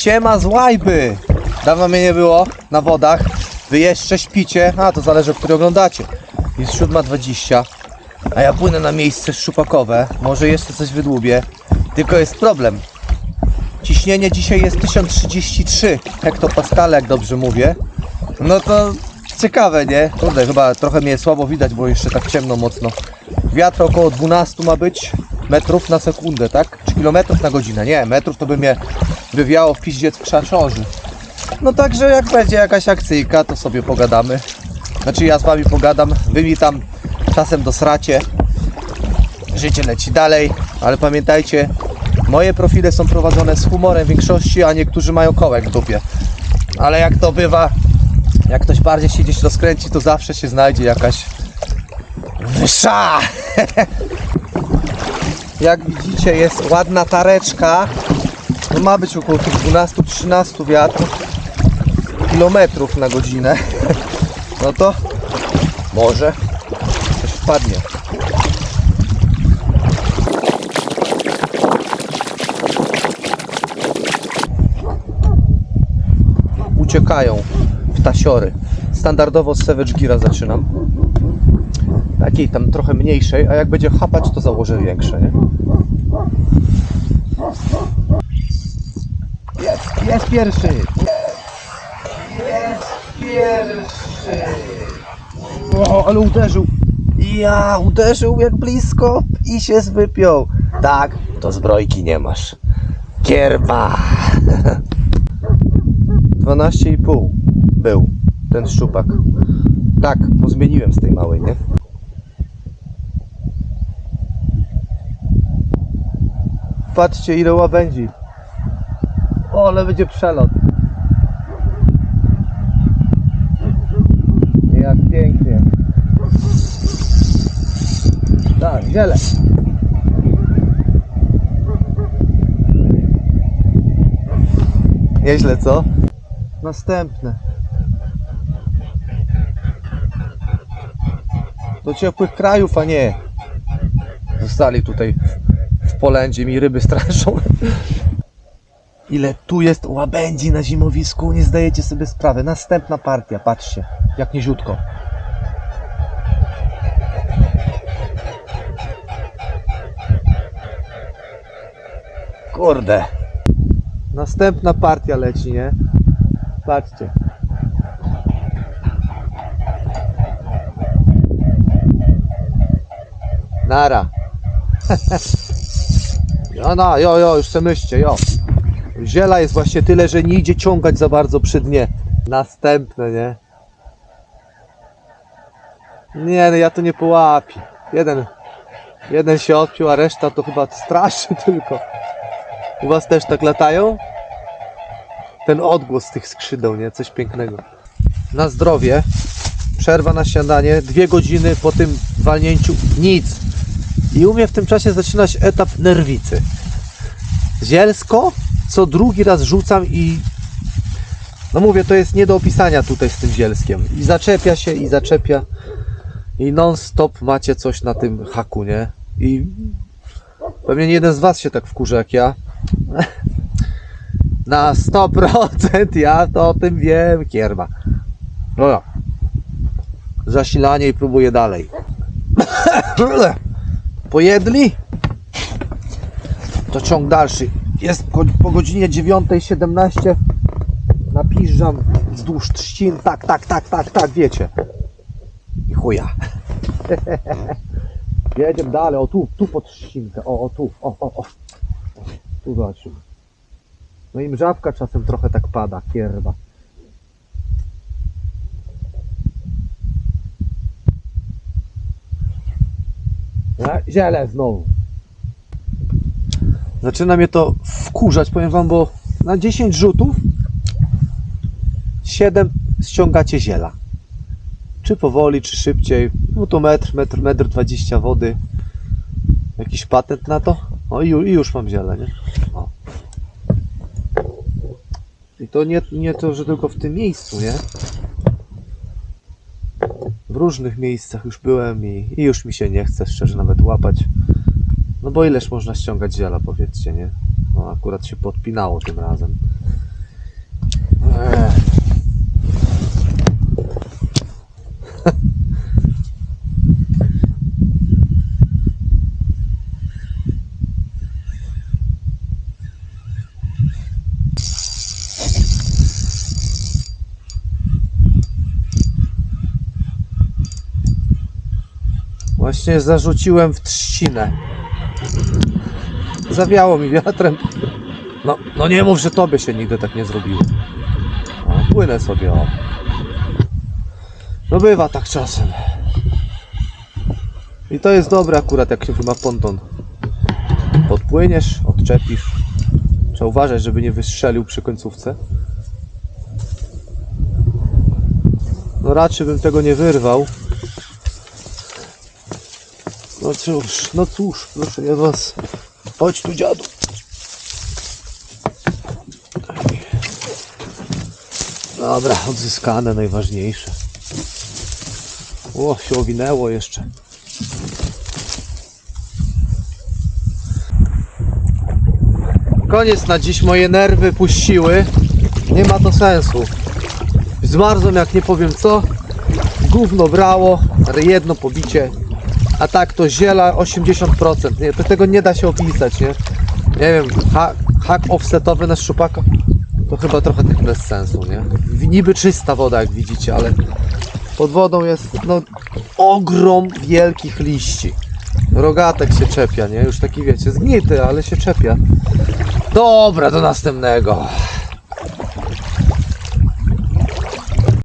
Siema z łajby! Dawno mnie nie było na wodach. Wy jeszcze śpicie, a to zależy, który oglądacie. Jest 7.20, a ja płynę na miejsce szczupakowe. Może jeszcze coś wydłubię. Tylko jest problem. Ciśnienie dzisiaj jest 1033 hektopaskale, jak dobrze mówię. No to ciekawe, nie? Kurde, chyba trochę mnie słabo widać, bo jeszcze tak ciemno mocno. Wiatr około 12 ma być metrów na sekundę, tak? Czy kilometrów na godzinę? Nie, metrów to by mnie wywiało w piździec w krzaszorzy. No także jak będzie jakaś akcyjka, to sobie pogadamy. Znaczy ja z wami pogadam, wy mi tam czasem dosracie. Życie leci dalej, ale pamiętajcie, moje profile są prowadzone z humorem większości, a niektórzy mają kołek w dupie. Ale jak to bywa, jak ktoś bardziej się gdzieś rozkręci, to zawsze się znajdzie jakaś wyższa. Jak widzicie, jest ładna tareczka. No ma być około tych 12-13 wiatr kilometrów na godzinę. No to może coś wpadnie. Uciekają w tasiory. Standardowo z Savage Gira zaczynam. Takiej tam trochę mniejszej, a jak będzie chapać, to założę większe, nie? Jest, pierwszy! Jest pierwszy! O, ale uderzył! Ja, uderzył jak blisko i się zwypiął. Tak, to zbrojki nie masz. Kierba! 12,5 był ten szczupak. Tak, bo zmieniłem z tej małej, nie? Patrzcie ile łabędzi. Ale będzie przelot. Jak pięknie. Tak, ziele. Nieźle, co? Następne. Do ciepłych krajów, a nie. Zostali tutaj w polędzie mi ryby straszą. Ile tu jest łabędzi na zimowisku, nie zdajecie sobie sprawy. Następna partia, patrzcie, jak niziutko. Kurde. Następna partia leci, nie? Patrzcie. Nara. Jo, no, jo, jo, już se myślcie, jo. Ziela jest właśnie tyle, że nie idzie ciągać za bardzo przy dnie. Następne, nie? Nie, no ja to nie połapię. Jeden, jeden się odpił, a reszta to chyba straszy tylko. U was też tak latają? Ten odgłos tych skrzydeł, nie? Coś pięknego. Na zdrowie. Przerwa na śniadanie. Dwie godziny po tym walnięciu nic. I u mnie w tym czasie zaczyna się etap nerwicy. Zielsko co drugi raz rzucam i no mówię, to jest nie do opisania tutaj z tym zielskiem. I zaczepia się i zaczepia i non stop macie coś na tym haku, nie? I pewnie nie jeden z was się tak wkurza jak ja. Na 100% ja to o tym wiem, kierma. Dobra. Zasilanie i próbuję dalej. Pojedli? To ciąg dalszy. Jest po, godzinie 9.17. Napiżam wzdłuż trzcin. Tak, tak, tak, tak, tak, wiecie. I chuja. Jedziemy dalej. O tu, tu pod trzcinkę. O, o tu. O, o, o. Tu zobaczymy. No i mrzawka czasem trochę tak pada, kierba. Ja, ziele znowu. Zaczyna mnie to wkurzać, powiem wam, bo na 10 rzutów 7 ściągacie ziela. Czy powoli, czy szybciej. No to metr, metr, metr 20 wody. Jakiś patent na to? O i ju- i już mam ziele, nie? O. I to nie, nie to, że tylko w tym miejscu, nie? W różnych miejscach już byłem i, i już mi się nie chce szczerze nawet łapać. No bo ileż można ściągać ziela, powiedzcie, nie? No akurat się podpinało tym razem. Ech. Właśnie zarzuciłem w trzcinę. Zawiało mi wiatrem. No, no nie mów, że tobie się nigdy tak nie zrobiło. O, płynę sobie, o. No bywa tak czasem. I to jest dobre akurat, jak się ma ponton. Podpłyniesz, odczepisz. Trzeba uważać, żeby nie wystrzelił przy końcówce. No raczej bym tego nie wyrwał. No cóż, no cóż, proszę ja was. Chodź tu dziadu. Dobra, odzyskane najważniejsze. O, się owinęło jeszcze. Koniec na dziś, moje nerwy puściły. Nie ma to sensu. Zmarzłem jak nie powiem co. Gówno brało, jedno pobicie. A tak to ziela 80%. Nie, to tego nie da się opisać, nie? Nie wiem, ha, hak offsetowy na szczupaka to chyba trochę tak bez sensu, nie? Niby czysta woda jak widzicie, ale pod wodą jest no ogrom wielkich liści. Rogatek się czepia, nie? Już taki wiecie, zgnity, ale się czepia. Dobra, do następnego.